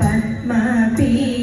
ปัดมาปี